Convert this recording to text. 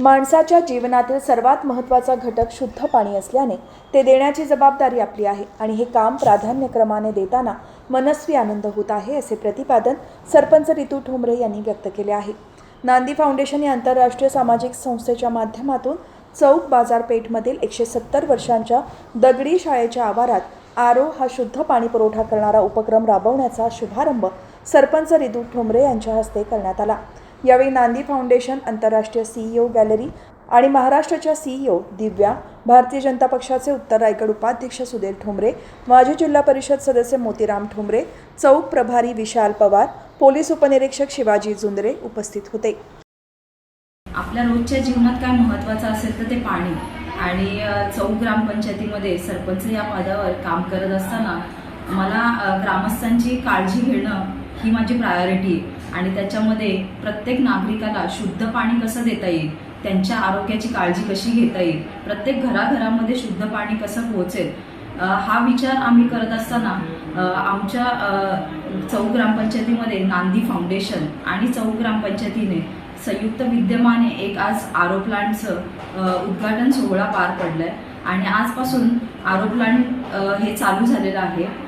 माणसाच्या जीवनातील सर्वात महत्त्वाचा घटक शुद्ध पाणी असल्याने ते देण्याची जबाबदारी आपली आहे आणि हे काम प्राधान्यक्रमाने देताना मनस्वी आनंद होत आहे असे प्रतिपादन सरपंच रितू ठोंबरे यांनी व्यक्त केले आहे. नांदी फाउंडेशन या आंतरराष्ट्रीय सामाजिक संस्थेच्या माध्यमातून चौक बाजारपेठमधील एकशे सत्तर वर्षांच्या दगडी शाळेच्या आवारात आरो हा शुद्ध पाणी पुरवठा करणारा उपक्रम राबवण्याचा शुभारंभ सरपंच रितू ठोंबरे यांच्या हस्ते करण्यात आला. यावेळी नांदी फाउंडेशन आंतरराष्ट्रीय सीईओ गॅलरी आणि महाराष्ट्राच्या सीईओ दिव्या भारतीय जनता पक्षाचे उत्तर रायगड उपाध्यक्ष सुधीर ठोंबरे माजी जिल्हा परिषद सदस्य मोतीराम ठोंबरे चौक प्रभारी विशाल पवार पोलीस उपनिरीक्षक शिवाजी जुंदरे उपस्थित होते. आपल्या रोजच्या जीवनात काय महत्त्वाचं असेल तर ते पाणी. आणि चौक ग्रामपंचायतीमध्ये सरपंच या पदावर काम करत असताना मला ग्रामस्थांची काळजी घेणं ही माझी प्रायोरिटी आहे. आणि त्याच्यामध्ये प्रत्येक नागरिकाला शुद्ध पाणी कसं देता येईल त्यांच्या आरोग्याची काळजी कशी घेता येईल प्रत्येक घराघरामध्ये शुद्ध पाणी कसं पोहोचेल हा विचार आम्ही करत असताना आमच्या चौ चौक ग्रामपंचायतीमध्ये नांदी फाउंडेशन आणि चौक ग्रामपंचायतीने संयुक्त विद्यमाने एक आज आरो प्लांटचं उद्घाटन सोहळा पार पडलाय. आणि आजपासून आरो प्लांट हे चालू झालेलं आहे.